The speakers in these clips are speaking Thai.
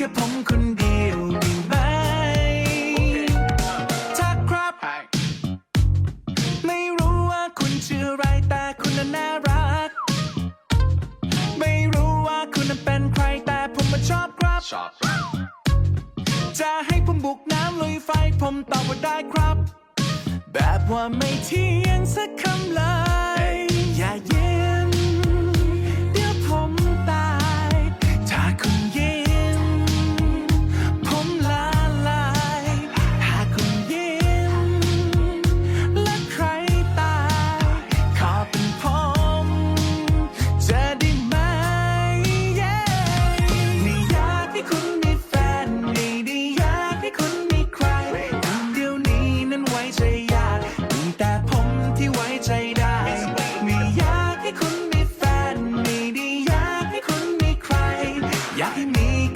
ค่ผมคนเดียวดีไหมถ้าครับ ไม่รู้ว่าคุณชื่อไรแต่คุณน่ารัก ไม่รู้ว่าคุณเป็นใครแต่ผมมาชอบครับ จะให้ผมบุกน้ำลุยไฟผมตอบว่าได้ครับ แบบว่าไม่เที่ยงสักคำเลย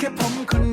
แค่ผมคน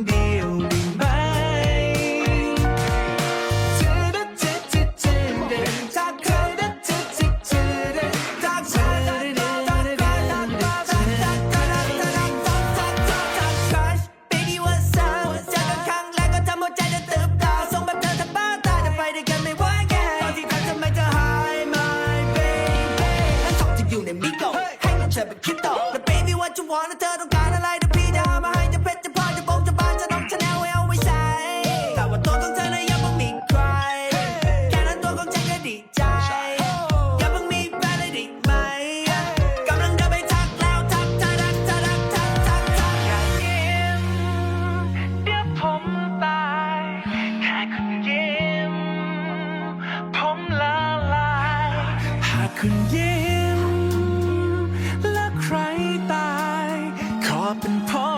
คุณยิ้มและใครตาย ขอเป็นพ่อ